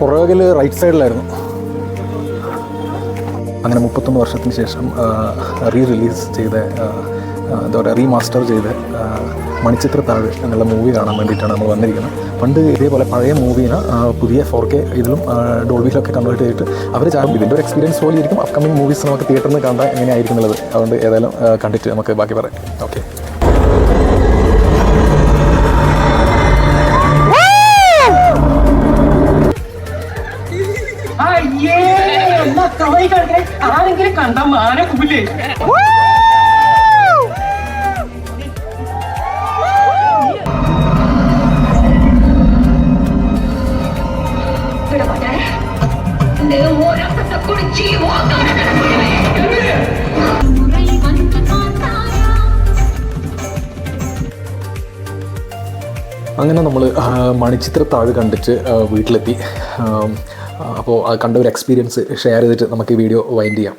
പുറകിൽ റൈറ്റ് സൈഡിലായിരുന്നു അങ്ങനെ മുപ്പത്തൊന്ന് വർഷത്തിന് ശേഷം റീ റിലീസ് ചെയ്ത എന്താ പറയുക റീമാസ്റ്റർ ചെയ്ത് മണിച്ചിത്ര താഴ് എന്നുള്ള മൂവി കാണാൻ വേണ്ടിയിട്ടാണ് നമ്മൾ വന്നിരിക്കുന്നത്. പണ്ട് ഇതേപോലെ പഴയ മൂവീനെ പുതിയ ഫോർ കെ ഇതിലും ഡോൾബിയിലൊക്കെ കൺവേർട്ട് ചെയ്തിട്ട് അവർ ചാടും. ഇതിന്റെ ഒരു എക്സ്പീരിയൻസ് പോലെ ഇരിക്കും അപ്കമിങ് മൂവീസ് നമുക്ക് തിയേറ്ററിൽ കണ്ടാൽ എങ്ങനെയായിരിക്കും എന്നുള്ളത് അതുകൊണ്ട് ഏതായാലും കണ്ടിട്ട് നമുക്ക് ബാക്കി പറയാം. ഓക്കെ കവായി ആരെങ്കിലും കണ്ട മാന കുപില്ലേ അങ്ങനെ നമ്മൾ മണിച്ചിത്ര താഴെ കണ്ടിട്ട് വീട്ടിലെത്തി. അപ്പോൾ അത് കണ്ട ഒരു എക്സ്പീരിയൻസ് ഷെയർ ചെയ്തിട്ട് നമുക്ക് ഈ വീഡിയോ വൈൻഡ് ചെയ്യാം.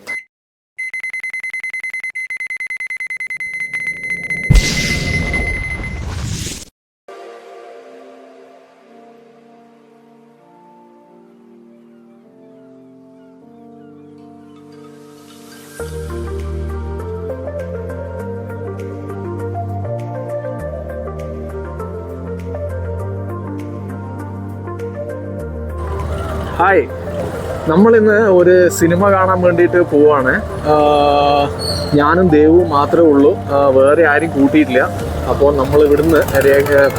ഹായ്. നമ്മളിന്ന് ഒരു സിനിമ കാണാൻ വേണ്ടിയിട്ട് പോവാണ്. ഞാനും ദേവും മാത്രമേ ഉള്ളൂ. വേറെ ആരും കൂട്ടിയിട്ടില്ല. അപ്പോൾ നമ്മൾ ഇവിടുന്ന്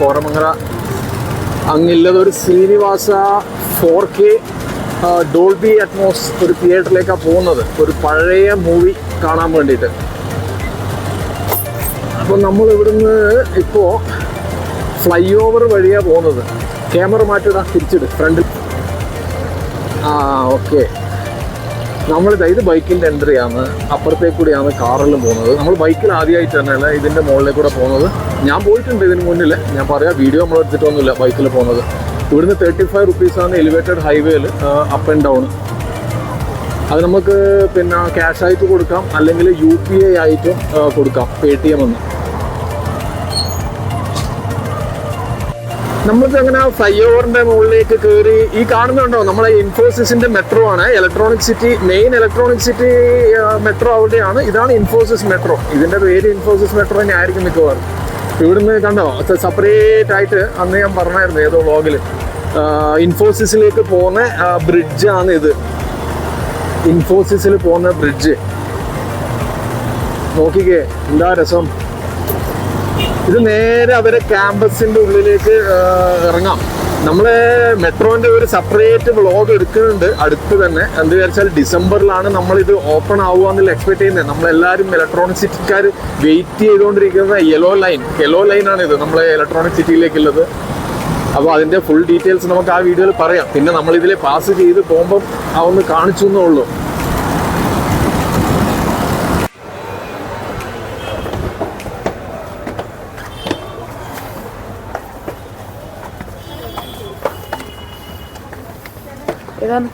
കോരമംഗല അങ്ങില്ലത് ഒരു Srinivasa four K Dolby Atmos ഒരു തിയേറ്ററിലേക്കാണ് പോകുന്നത്. ഒരു പഴയ മൂവി കാണാൻ വേണ്ടിയിട്ട്. അപ്പോൾ നമ്മൾ ഇവിടുന്ന് ഇപ്പോൾ ഫ്ലൈ ഓവർ വഴിയാണ് പോകുന്നത്. ക്യാമറ മാറ്റിടാ തിരിച്ചിട്. ഫ്രണ്ടിൽ ആ ഓക്കെ. നമ്മളിത് ഇത് ബൈക്കിന്റെ എൻട്രി ആണ് അപ്പുറത്തേക്ക് കൂടിയാണ് കാറിലും പോകുന്നത്. നമ്മൾ ബൈക്കിൽ ആദ്യമായിട്ട് തന്നെയല്ല ഇതിന്റെ മുകളിലേക്ക് കൂടെ പോകുന്നത്? ഞാൻ പോയിട്ടുണ്ട് ഇതിന് മുന്നിൽ. ഞാൻ പറയാം വീഡിയോ നമ്മൾ എടുത്തിട്ടൊന്നുമില്ല ബൈക്കിൽ പോകുന്നത്. ഇവിടുന്ന് തേർട്ടി ഫൈവ് റുപ്പീസാണ് എലിവേറ്റഡ് ഹൈവേയിൽ അപ്പ് ആൻഡ് ഡൗൺ അത് നമുക്ക് പിന്നെ ക്യാഷ് ആയിട്ട് കൊടുക്കാം അല്ലെങ്കിൽ യു പി ഐ ആയിട്ടും കൊടുക്കാം പേ ടി എം എന്ന്. നമ്മൾക്ക് അങ്ങനെ ഫ്ലൈ ഓവറിന്റെ മുകളിലേക്ക് കയറി ഈ കാണുന്നുണ്ടോ? നമ്മളെ ഇൻഫോസിസിന്റെ മെട്രോ ആണ്. Electronic city main electronic city metro അവിടെയാണ്. ഇതാണ് ഇൻഫോസിസ് മെട്രോ ഇതിന്റെ പേര് ഇൻഫോസിസ് മെട്രോ തന്നെ ആയിരിക്കും മിക്കവാറും. ഇവിടുന്ന് കണ്ടോ? സെപ്പറേറ്റ് ആയിട്ട് അന്ന് ഞാൻ പറഞ്ഞായിരുന്നു ഏതോ വ്ലോഗിൽ ഇൻഫോസിസിലേക്ക് പോകുന്ന ബ്രിഡ്ജ് ആണ് ഇത്. ഇൻഫോസിസിൽ പോകുന്ന ബ്രിഡ്ജ് നോക്കിക്കേ എന്താ രസം? ഇത് നേരെ അവരെ ക്യാമ്പസിന്റെ ഉള്ളിലേക്ക് ഇറങ്ങാം. നമ്മൾ മെട്രോന്റെ ഒരു സെപ്പറേറ്റ് വ്ളോഗ് എടുക്കുന്നുണ്ട് അടുത്ത് തന്നെ. എന്ത് വിചാരിച്ചാൽ ഡിസംബറിലാണ് നമ്മൾ ഇത് ഓപ്പൺ ആവുക എന്നുള്ള എക്സ്പെക്ട് ചെയ്യുന്നത്. നമ്മളെല്ലാവരും ഇലക്ട്രോണിക് സിറ്റിക്കാർ വെയിറ്റ് ചെയ്തുകൊണ്ടിരിക്കുന്ന യെല്ലോ ലൈൻ യെല്ലോ ലൈൻ ആണ് ഇത്. നമ്മളെ ഇലക്ട്രോണിക് സിറ്റിയിലേക്കുള്ളത് അപ്പോൾ അതിന്റെ ഫുൾ ഡീറ്റെയിൽസ് നമുക്ക് ആ വീഡിയോയിൽ പറയാം. പിന്നെ നമ്മൾ പാസ് ചെയ്ത് പോകുമ്പം ആ ഒന്ന് കാണിച്ചു എന്നേ ഉള്ളൂ.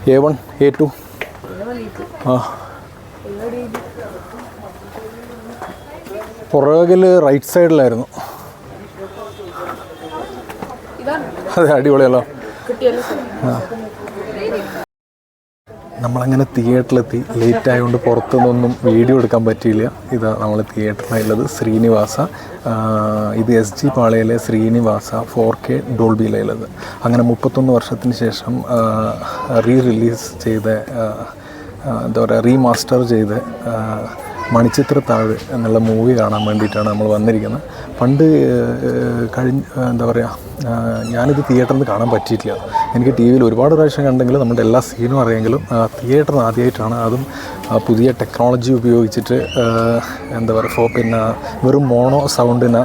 എ വൺ എ ടു ആ. പുറകിൽ റൈറ്റ് സൈഡിലായിരുന്നു അതെ അടിപൊളിയല്ലോ. നമ്മളങ്ങനെ തിയേറ്ററിലെത്തി ലേറ്റ് ആയതുകൊണ്ട് പുറത്തുനിന്നൊന്നും വീഡിയോ എടുക്കാൻ പറ്റിയില്ല. ഇതാ നമ്മൾ തിയേറ്ററിലുള്ളത് ശ്രീനിവാസ ഇത് എസ് ജി പാളയിലെ ശ്രീനിവാസ ഫോർ കെ ഡോൾബിയിലുള്ളത് അങ്ങനെ മുപ്പത്തൊന്ന് വർഷത്തിന് ശേഷം റീ റിലീസ് ചെയ്ത എന്താ പറയുക റീമാസ്റ്റർ ചെയ്ത് ആ, മണിച്ചിത്ര താഴ് എന്നുള്ള മൂവി കാണാൻ വേണ്ടിയിട്ടാണ് നമ്മൾ വന്നിരിക്കുന്നത്. പണ്ട് കഴിഞ്ഞ എന്താ പറയുക ഞാനിത് തിയേറ്ററിൽ കാണാൻ പറ്റിയിട്ടില്ല. എനിക്ക് ടി വിയിൽ ഒരുപാട് പ്രാവശ്യം കണ്ടെങ്കിലും നമ്മുടെ എല്ലാ സീനും അറിയെങ്കിലും തിയേറ്ററിൽ ആദ്യമായിട്ടാണ് അതും പുതിയ ടെക്നോളജി ഉപയോഗിച്ചിട്ട് എന്താ പറയുക ഫോ പിന്നെ വെറും മോണോ സൗണ്ടിന്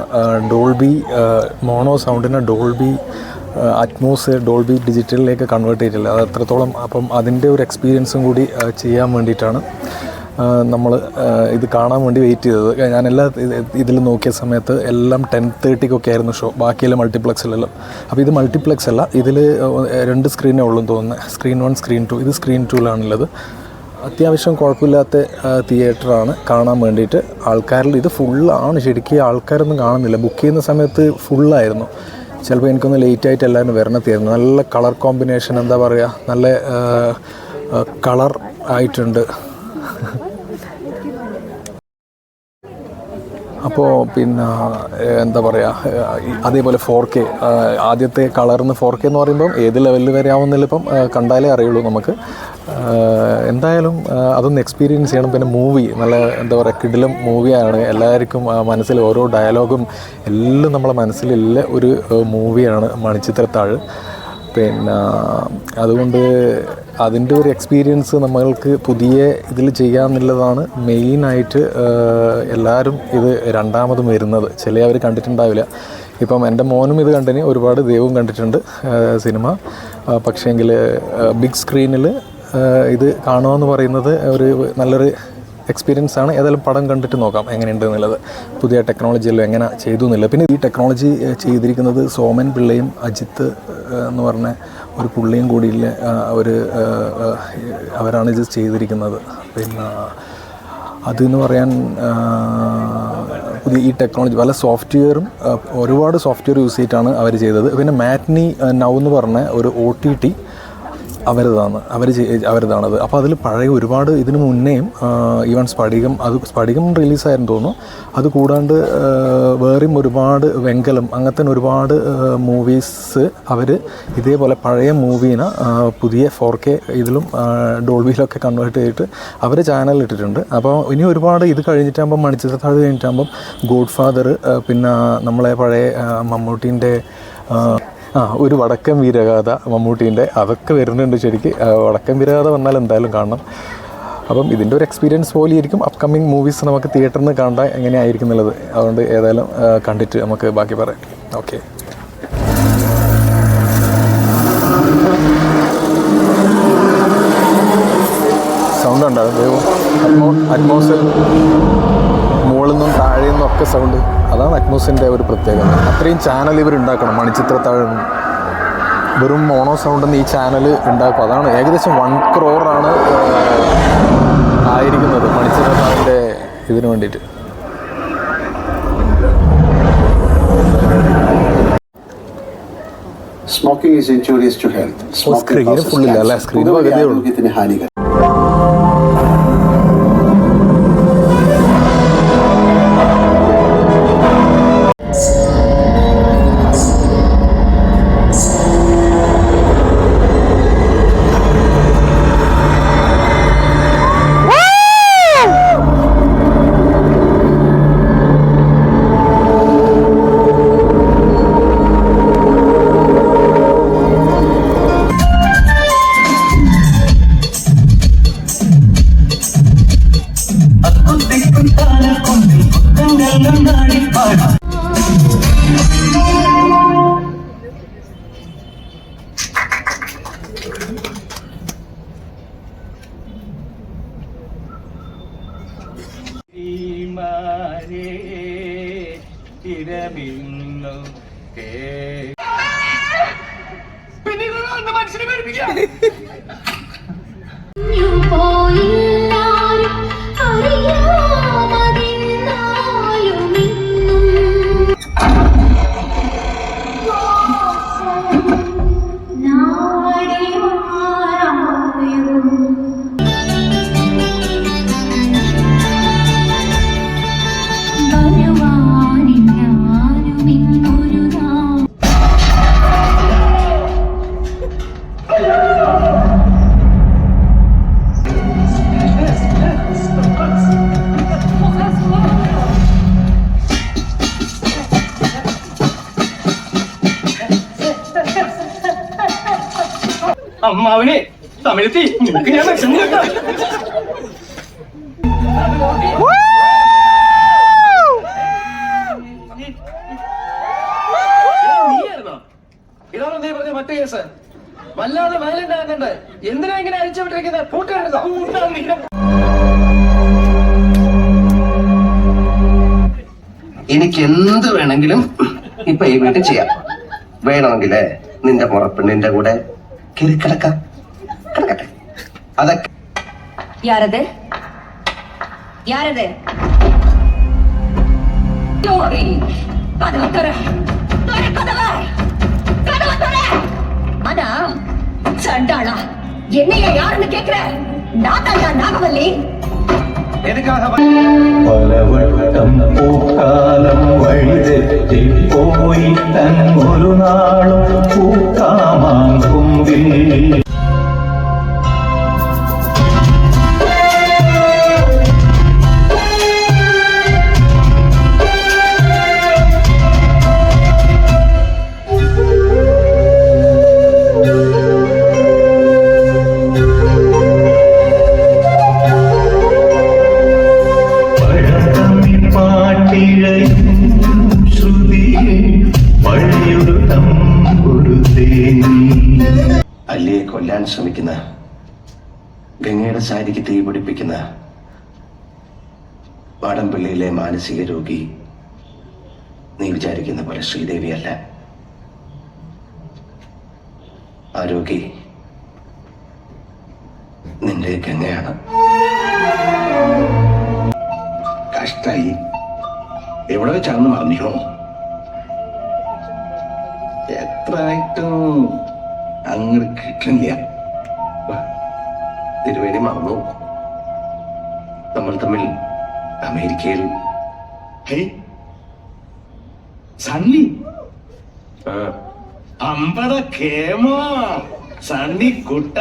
ഡോൾബി മോണോ സൗണ്ടിന് ഡോൾബി അറ്റ്മോസ് ഡോൾബി ഡിജിറ്റലിലേക്ക് കൺവേർട്ട് ചെയ്തിട്ടില്ല. അത് അത്രത്തോളം അപ്പം അതിന്റെ ഒരു എക്സ്പീരിയൻസും കൂടി ചെയ്യാൻ വേണ്ടിയിട്ടാണ്. നമ്മൾ ഇത് കാണാൻ വേണ്ടി വെയിറ്റ് ചെയ്തത്. ഞാൻ എല്ലാ ഇതിൽ നോക്കിയ സമയത്ത് എല്ലാം ടെൻ തേർട്ടിക്കൊക്കെ ആയിരുന്നു ഷോ ബാക്കിയെല്ലാം മൾട്ടിപ്ലക്സിലെല്ലാം അപ്പോൾ ഇത് മൾട്ടിപ്ലക്സ് അല്ല. ഇതിൽ രണ്ട് സ്ക്രീനേ ഉള്ളൂ തോന്നുന്നത് സ്ക്രീൻ വൺ സ്ക്രീൻ ടു ഇത് സ്ക്രീൻ ടൂലാണുള്ളത് അത്യാവശ്യം കുഴപ്പമില്ലാത്ത തിയേറ്ററാണ് കാണാൻ വേണ്ടിയിട്ട് ആൾക്കാരിൽ ഇത് ഫുള്ളാണ് ശരിക്കും ആൾക്കാരൊന്നും കാണുന്നില്ല. ബുക്ക് ചെയ്യുന്ന സമയത്ത് ഫുള്ളായിരുന്നു ചിലപ്പോൾ എനിക്കൊന്ന് ലേറ്റ് ആയിട്ട് എല്ലാവരും വരണത്തായിരുന്നു നല്ല കളർ കോമ്പിനേഷൻ എന്താ പറയുക നല്ല കളർ ആയിട്ടുണ്ട്. അപ്പോൾ പിന്നെ എന്താ പറയുക അതേപോലെ ഫോർ കെ ആദ്യത്തെ കളർന്ന് ഫോർ കെ എന്ന് പറയുമ്പം ഏത് ലെവലിൽ വരെ ആവുന്നില്ല ഇപ്പം കണ്ടാലേ അറിയുള്ളൂ നമുക്ക്. എന്തായാലും അതൊന്ന് എക്സ്പീരിയൻസ് ചെയ്യണം. പിന്നെ മൂവി നല്ല എന്താ പറയുക കിടിലം മൂവിയാണ് എല്ലാവർക്കും മനസ്സിൽ ഓരോ ഡയലോഗും എല്ലാം നമ്മളെ മനസ്സിലുള്ള ഒരു മൂവിയാണ് മണിച്ചിത്രത്താഴ്. പിന്നെ അതുകൊണ്ട് അതിന്റെ ഒരു എക്സ്പീരിയൻസ് നമ്മൾക്ക് പുതിയ ഇതിൽ ചെയ്യാമെന്നുള്ളതാണ് മെയിനായിട്ട് എല്ലാവരും ഇത് രണ്ടാമതും വരുന്നത്. ചില അവർ കണ്ടിട്ടുണ്ടാവില്ല. ഇപ്പം എന്റെ മോനും ഇത് കണ്ടിന് ഒരുപാട് ദൈവവും കണ്ടിട്ടുണ്ട് സിനിമ. പക്ഷേങ്കിൽ ബിഗ് സ്ക്രീനിൽ ഇത് കാണുമെന്ന് പറയുന്നത് ഒരു നല്ലൊരു എക്സ്പീരിയൻസ് ആണ്. ഏതായാലും പടം കണ്ടിട്ട് നോക്കാം എങ്ങനെയുണ്ട് എന്നുള്ളത്. പുതിയ ടെക്നോളജിയെല്ലാം എങ്ങനെ ചെയ്തു എന്നുള്ളത്. പിന്നെ ഈ ടെക്നോളജി ചെയ്തിരിക്കുന്നത് സോമൻ പിള്ളയും അജിത്ത് എന്ന് പറഞ്ഞ ഒരു പുള്ളിയും കൂടിയില്ല. ഏഹ്, അവരാണ് ഇത് ചെയ്തിരിക്കുന്നത്. പിന്നെ അതെന്ന് പറയാൻ പുതിയ ഈ ടെക്നോളജി പല സോഫ്റ്റ്വെയറും ഒരുപാട് സോഫ്റ്റ്വെയർ യൂസ് ചെയ്തിട്ടാണ് അവർ ചെയ്തത്. പിന്നെ മാറ്റ്നി നൗ എന്ന് പറഞ്ഞ ഒരു ഒ ടി ടി അവരതാണ് അവർ അവരതാണത് അപ്പോൾ അതിൽ പഴയ ഒരുപാട് ഇതിന് മുന്നേയും ഈവൻ സ്ഫടികം അത് സ്ഫടികം റിലീസായിരുന്നു തോന്നുന്നു. അത് കൂടാണ്ട് വേറെയും ഒരുപാട് വെങ്കലം അങ്ങനത്തെ ഒരുപാട് മൂവീസ് അവർ ഇതേപോലെ പഴയ മൂവീനെ പുതിയ ഫോർ കെ ഇതിലും ഡോൾവിയിലൊക്കെ കൺവേർട്ട് ചെയ്തിട്ട് അവർ ചാനലിൽ ഇട്ടിട്ടുണ്ട്. അപ്പോൾ ഇനി ഒരുപാട് ഇത് കഴിഞ്ഞിട്ടാകുമ്പം മണിച്ചിത്രത്താഴ് കഴിഞ്ഞിട്ടാകുമ്പം ഗോഡ് ഫാദർ പിന്നെ നമ്മളെ പഴയ മമ്മൂട്ടീന്റെ ആ, ഒരു വടക്കൻ വീരഗാഥ മമ്മൂട്ടീന്റെ അതൊക്കെ വരുന്നുണ്ട് ശരിക്ക്. വടക്കൻ വീരഗാഥ വന്നാൽ എന്തായാലും കാണണം. അപ്പം ഇതിന്റെ ഒരു എക്സ്പീരിയൻസ് പോലെ ഇരിക്കും അപ്കമിങ് മൂവീസ് നമുക്ക് തിയേറ്ററിൽ നിന്ന് കാണാൻ എങ്ങനെയായിരിക്കും എന്നുള്ളത്. അതുകൊണ്ട് ഏതായാലും കണ്ടിട്ട് നമുക്ക് ബാക്കി പറയാം. ഓക്കെ സൗണ്ട് ഉണ്ടാകും അറ്റ്മോസ്ഫിയർ? മുകളിൽ നിന്നും താഴെ നിന്നും ഒക്കെ സൗണ്ട് അതാണ് അറ്റ്മോസിന്റെ ഒരു പ്രത്യേകത അത്രയും ചാനൽ ഇവർ ഉണ്ടാക്കണം താഴെ വെറും മോണോ സൗണ്ട് ഈ ചാനൽ ഉണ്ടാക്കും അതാണ് ഏകദേശം വൺ ക്രോറാണ് ആയിരിക്കുന്നത് മണിച്ചിത്ര താഴിന്റെ ഇതിന് വേണ്ടിയിട്ട് smoking is injurious to health smoking ഫുള്ളില്ല. അല്ലേ? പൊതുവെ പകുതിയേ ഉള്ളൂ. ഹാനികരം അമ്മാവനെ തമിഴത്തി നിനക്ക് ഞാൻ വിഷമം കേട്ടോ ഇതാണ് ഇതാണോ നീ പറഞ്ഞ മറ്റേ കേസ്. വല്ലാതെ വയലന്റ് ആകുന്നുണ്ട് എന്തിനാ ഇങ്ങനെ അഴിച്ചു വിട്ടിരിക്കുന്നത് പൂട്ടിരുന്നോ എനിക്ക് എന്ത് വേണമെങ്കിലും ഇപ്പൊ ഈ വീട്ടിൽ ചെയ്യാം. വേണമെങ്കിലേ നിന്റെ മുറപ്പെണ്ണിന്റെ കൂടെ கிறுக்கடக்கா கிடக்கட்ட. அத யாரது? யாரது? கதவு தர கதவு. கதவு தர என்னைய யாருன்னு கேக்குற? நான் தான் நாகவல்லி. പലവട്ടം പൂക്കാലം വഴിതെറ്റിപ്പോയി തൻ ഒരു നാളും പൂക്കാമാം ശ്രമിക്കുന്ന ഗംഗയുടെ സാരിക്ക് തീ പിടിപ്പിക്കുന്ന വാടംപള്ളിയിലെ മാനസിക രോഗി നീ വിചാരിക്കുന്ന പോലെ ശ്രീദേവിയല്ല ആ രോഗി നിന്റെ ഗംഗയാണ്. കഷ്ടായി. എവിടെ വെച്ചാണെന്ന് മറന്നിയോ എത്ര ആയിട്ടും അങ്ങോട്ട് കിട്ടുന്നില്ല വാ, തിരുവേടി മറന്നു. നമ്മൾ തമ്മിൽ അമേരിക്കയിൽ സണ്ണി. അമ്പട കേമോ? സണ്ണി കുട്ട.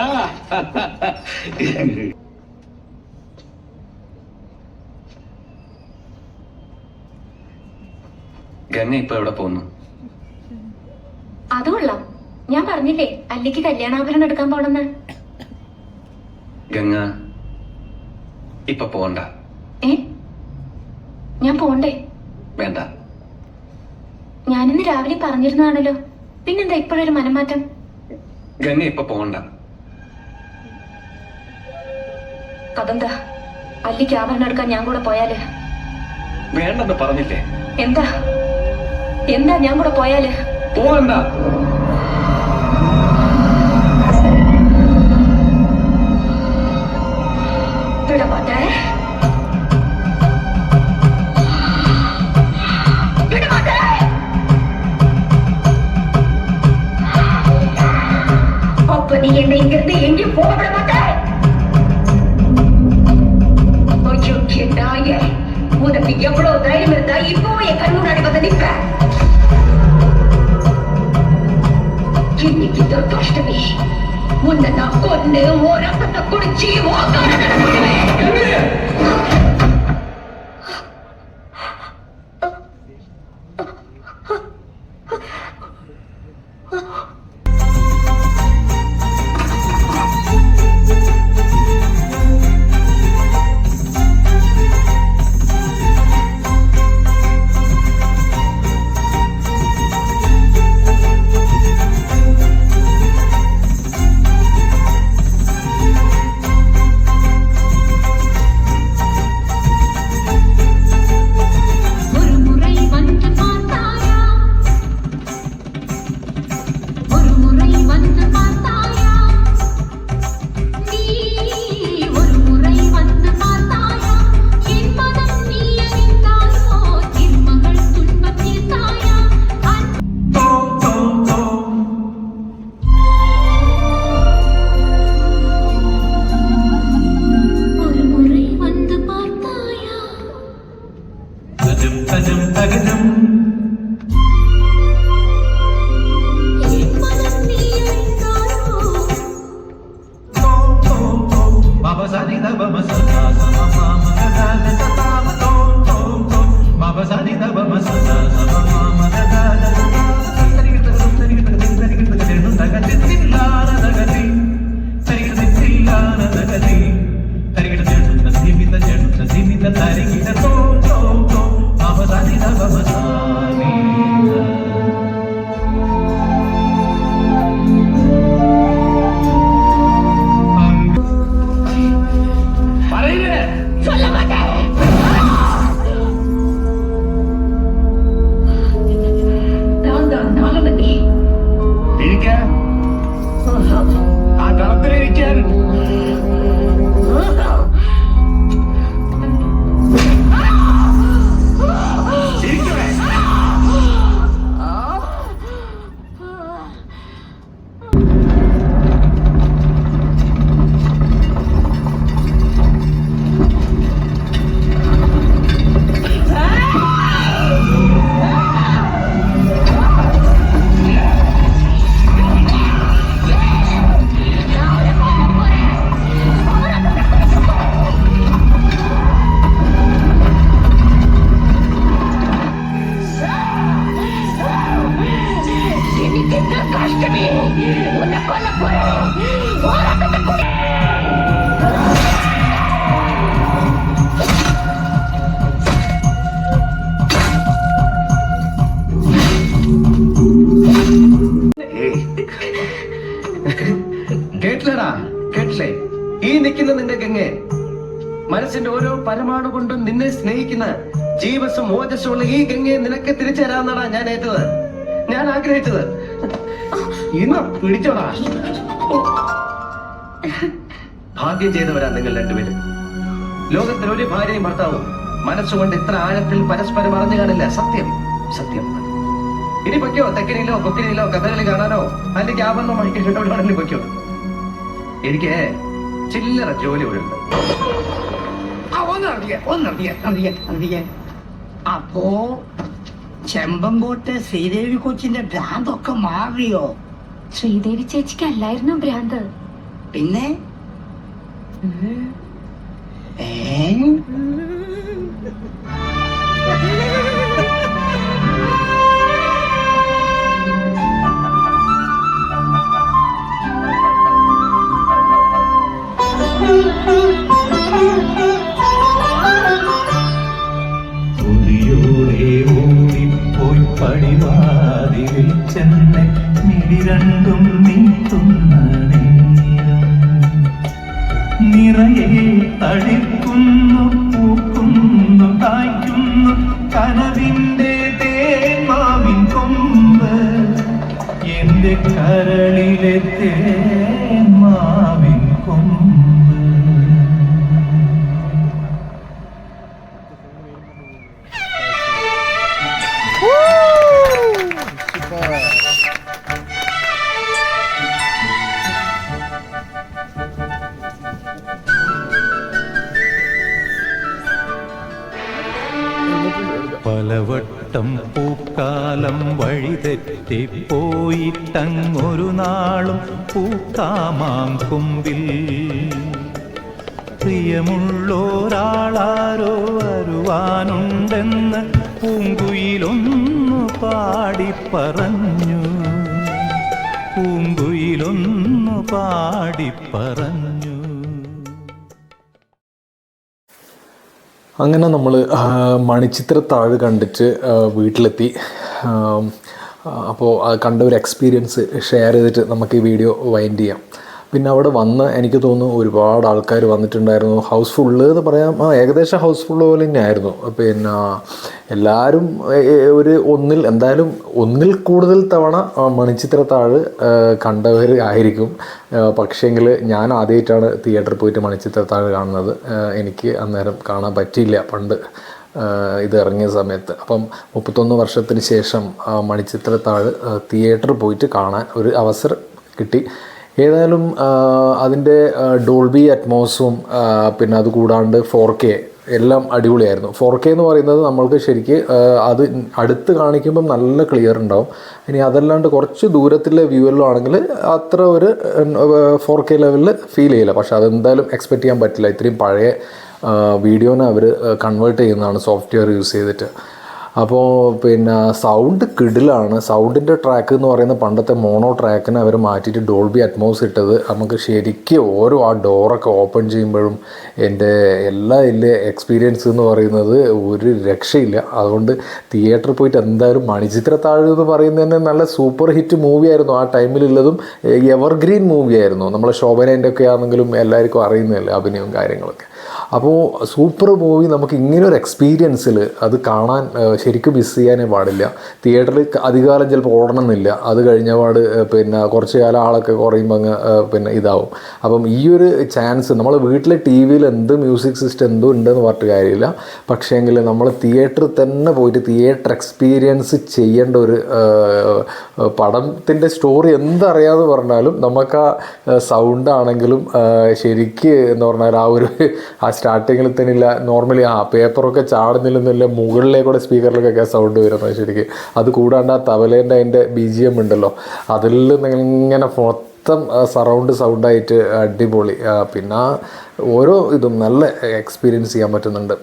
ഗംഗ ഇപ്പൊ എവിടെ പോകുന്നു അതുകൊള്ളാം. ഞാൻ പറഞ്ഞില്ലേ അല്ലിക്ക് കല്യാണാഭരണം എടുക്കാൻ പോണെന്ന്. ഗംഗ ഇപ്പൊ പോണ്ട. ഏ? ഞാൻ പോണ്ടേ? വേണ്ട. ഞാനിന്ന് രാവിലെ പറഞ്ഞിരുന്നതാണല്ലോ. പിന്നെന്താ ഇപ്പോഴൊരു മനംമാറ്റം? ഗംഗ ഇപ്പൊ പോണ്ട. അതെന്താ? അല്ലിക്ക് ആഭരണം എടുക്കാൻ ഞാൻ കൂടെ പോയാൽ? വേണ്ടെന്ന് പറഞ്ഞില്ലേ? എന്താ? എന്താ ഞാൻ കൂടെ പോയാൽ? പോകണ്ട உனக்கு எவ்வளவு தைரியம் இருந்தா இப்போ என் கண் முன்னாடி வந்து நிற்க இன்னைக்கு துர்காஷ்டமி உன்னை நான் கொண்டு ஓ ரத்தத்தை குடிச்சு ஓ காரணத்தை சொல்ல மாட்டேன். ജീവസും ഈ ഗംഗയെ നിനക്ക് തിരിച്ചു തരാമെന്നാണ് ഞാൻ ഏറ്റത്. ഞാൻ ആഗ്രഹിച്ചത്. ഇന്ന് പിടിച്ചോടാ. ഭാഗ്യം ചെയ്തവരാ നിങ്ങൾ രണ്ടുപേരും. ലോകത്തിൽ ഒരു ഭാര്യയും ഭർത്താവും മനസ്സുകൊണ്ട് ഇത്ര ആഴത്തിൽ പരസ്പരം അറിഞ്ഞു കാണില്ല. സത്യം സത്യം. ഇനി പൊയ്ക്കോ തെക്കിനിയിലോ കൊക്കിനിയിലോ കഥകളി കാണാനോ അല്ലെങ്കിൽ ആഭരണം വാങ്ങിക്കേണ്ടവരാണെങ്കിലും പൊയ്ക്കോ. എനിക്ക് ചില്ലറ ജോലി ഒഴിവുണ്ട് ഒന്നറിയ ഒന്നറിയ അറിയ അറിയ അപ്പോ ചെമ്പങ്കോട്ടെ ശ്രീദേവി കൊച്ചിന്റെ ഭ്രാന്തൊക്കെ മാറിയോ? ശ്രീദേവി ചേച്ചിക്ക് അല്ലായിരുന്നു ഭ്രാന്ത്. പിന്നെ? ഏ? തേന്മാവിൻ കൊമ്പ് പലവട്ടം പൂക്കാലം വഴിതെറ്റിപ്പോയിട്ടങ്ങൊരു പൂക്കാമാം കൊമ്പിൽ. പ്രിയമുള്ളോരാളാരോ വരുവാനുണ്ടെന്ന് പൂങ്കുയിലൊന്നു പാടി പറഞ്ഞു പൂങ്കുയിലൊന്നു പാടി പറഞ്ഞു അങ്ങനെ നമ്മൾ മണിച്ചിത്ര താഴ് കണ്ടിട്ട് വീട്ടിലെത്തി. അപ്പോൾ അത് കണ്ട ഒരു എക്സ്പീരിയൻസ് ഷെയർ ചെയ്തിട്ട് നമുക്ക് ഈ വീഡിയോ വൈൻഡ് ചെയ്യാം. പിന്നെ അവിടെ വന്ന് എനിക്ക് തോന്നുന്നു ഒരുപാട് ആൾക്കാർ വന്നിട്ടുണ്ടായിരുന്നു. ഹൗസ് ഫുള്ള് എന്ന് പറയാം. ആ ഏകദേശം ഹൗസ് ഫുള്ള് പോലെ തന്നെയായിരുന്നു. പിന്നെ എല്ലാവരും ഒരു ഒന്നിൽ എന്തായാലും ഒന്നിൽ കൂടുതൽ തവണ മണിച്ചിത്ര താഴ് കണ്ടവർ ആയിരിക്കും. പക്ഷേങ്കിൽ ഞാൻ ആദ്യമായിട്ടാണ് തിയേറ്ററിൽ പോയിട്ട് മണിച്ചിത്ര താഴ് കാണുന്നത്. എനിക്ക് അന്നേരം കാണാൻ പറ്റിയില്ല പണ്ട്. ഇത് ഇറങ്ങിയ സമയത്ത്. അപ്പം മുപ്പത്തൊന്ന് വർഷത്തിന് ശേഷം മണിച്ചിത്ര മണിച്ചിത്രത്താഴ് തിയേറ്ററിൽ പോയിട്ട് കാണാൻ ഒരു അവസരം കിട്ടി. ഏതായാലും അതിന്റെ ഡോൾബി അറ്റ്മോസും പിന്നെ അത് കൂടാണ്ട് ഫോർ കെ എല്ലാം അടിപൊളിയായിരുന്നു. ഫോർ കെ എന്ന് പറയുന്നത് നമ്മൾക്ക് ശരിക്ക് അത് അടുത്ത് കാണിക്കുമ്പം നല്ല ക്ലിയർ ഉണ്ടാവും. ഇനി അതല്ലാണ്ട് കുറച്ച് ദൂരത്തിലെ വ്യൂവറിലാണെങ്കിൽ അത്ര ഒരു ഫോർ കെ ലെവലിൽ ഫീൽ ചെയ്യില്ല. പക്ഷെ അതെന്തായാലും എക്സ്പെക്റ്റ് ചെയ്യാൻ പറ്റില്ല. ഇത്രയും പഴയ വീഡിയോനെ അവർ കൺവേർട്ട് ചെയ്യുന്നതാണ് സോഫ്റ്റ്വെയർ യൂസ് ചെയ്തിട്ട്. അപ്പോൾ പിന്നെ സൗണ്ട് കിടിലാണ്. സൗണ്ടിന്റെ ട്രാക്ക് എന്ന് പറയുന്ന പണ്ടത്തെ മോണോ ട്രാക്കിനെ അവർ മാറ്റിയിട്ട് ഡോൾബി അറ്റ്മോസ് ഇട്ടത് നമുക്ക് ശരിക്കും ഓരോ ആ ഡോറൊക്കെ ഓപ്പൺ ചെയ്യുമ്പോഴും എന്റെ എല്ലാ ഇതിലെ എക്സ്പീരിയൻസ് എന്ന് പറയുന്നത് ഒരു രക്ഷയില്ല. അതുകൊണ്ട് തിയേറ്ററിൽ പോയിട്ട് എന്തായാലും മണിച്ചിത്രത്താഴ് എന്ന് പറയുന്നത് തന്നെ നല്ല സൂപ്പർ ഹിറ്റ് മൂവി ആയിരുന്നു. ആ ടൈമിലുള്ളതും എവർഗ്രീൻ മൂവി ആയിരുന്നു. നമ്മളെ ശോഭനേന്റെ ഒക്കെ ആണെങ്കിലും എല്ലാവർക്കും അറിയുന്നതല്ലേ അഭിനയവും കാര്യങ്ങളൊക്കെ. അപ്പോൾ സൂപ്പർ മൂവി നമുക്ക് ഇങ്ങനെ ഒരു എക്സ്പീരിയൻസിൽ അത് കാണാൻ ശരിക്കും മിസ് ചെയ്യാനേ പാടില്ല. തിയേറ്ററിൽ അധികാലം ചിലപ്പോൾ ഓടണമെന്നില്ല. അത് കഴിഞ്ഞ പാട് പിന്നെ കുറച്ച് കാലം ആളൊക്കെ കുറയുമ്പോൾ അങ്ങ് പിന്നെ ഇതാവും. അപ്പം ഈ ഒരു ചാൻസ് നമ്മൾ വീട്ടിലെ ടി വിയിൽ എന്ത് മ്യൂസിക് സിസ്റ്റം എന്തോ ഉണ്ടെന്ന് പറഞ്ഞിട്ട് കാര്യമില്ല. പക്ഷേങ്കിൽ നമ്മൾ തിയേറ്ററിൽ തന്നെ പോയിട്ട് തിയേറ്റർ എക്സ്പീരിയൻസ് ചെയ്യേണ്ട ഒരു പടത്തിന്റെ സ്റ്റോറി എന്തറിയാമെന്ന് പറഞ്ഞാലും നമുക്ക് ആ സൗണ്ട് ആണെങ്കിലും ശരിക്ക് എന്ന് പറഞ്ഞാൽ ആ ഒരു ആ സ്റ്റാർട്ടിങ്ങിൽ തന്നെ ഇല്ല. നോർമലി ആ പേപ്പറൊക്കെ ചാടുന്നില്ലെന്നില്ല മുകളിലേക്കൂടെ സ്പീക്കറിലേക്കൊക്കെ സൗണ്ട് വരുന്നത് ശരിക്ക്. അത് കൂടാണ്ട് ആ തവലേന്റെ അതിന്റെ ബി ജി എം ഉണ്ടല്ലോ. അതിൽ ഇങ്ങനെ മൊത്തം സറൗണ്ട് സൗണ്ടായിട്ട് അടിപൊളി. പിന്നെ ഓരോ ഇതും നല്ല എക്സ്പീരിയൻസ് ചെയ്യാൻ പറ്റുന്നുണ്ട്.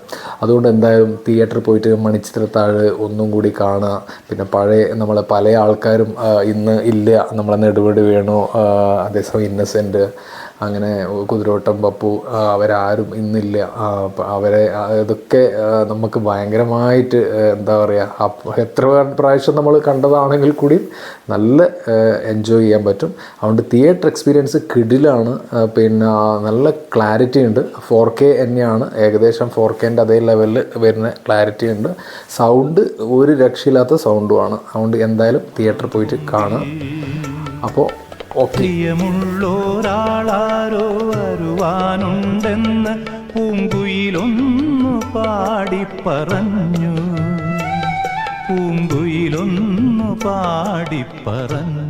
അതുകൊണ്ട് എന്തായാലും തിയേറ്ററിൽ പോയിട്ട് മണിച്ചിത്രത്താഴ് ഒന്നും കൂടി കാണുക. പിന്നെ പഴയ നമ്മൾ പല ആൾക്കാരും ഇന്ന് ഇല്ല. നമ്മളെ നെടുപടി വേണു അതേസമയം ഇന്നസെന്റ് അങ്ങനെ കുതിരോട്ടം പപ്പു അവരാരും ഇന്നില്ല. അവരെ ഇതൊക്കെ നമുക്ക് ഭയങ്കരമായിട്ട് എന്താ പറയുക എത്ര പ്രാവശ്യം നമ്മൾ കണ്ടതാണെങ്കിൽ കൂടി നല്ല എൻജോയ് ചെയ്യാൻ പറ്റും. അതുകൊണ്ട് തിയേറ്റർ എക്സ്പീരിയൻസ് കിടിലാണ്. പിന്നെ നല്ല ക്ലാരിറ്റി ഉണ്ട്. ഫോർ കെ തന്നെയാണ്. ഏകദേശം ഫോർ കെന്റെ അതേ ലെവലിൽ വരുന്ന ക്ലാരിറ്റി ഉണ്ട്. സൗണ്ട് ഒരു രക്ഷയില്ലാത്ത സൗണ്ടുമാണ് അതുകൊണ്ട് എന്തായാലും തിയേറ്ററിൽ പോയിട്ട് കാണാം. അപ്പോൾ പ്രിയമുള്ളോരാളാരോ വരുവാനുണ്ടെന്ന് പൂങ്കുയിലൊന്നു പാടിപ്പറഞ്ഞു. പൂങ്കുയിലൊന്നു പാടിപ്പറഞ്ഞു.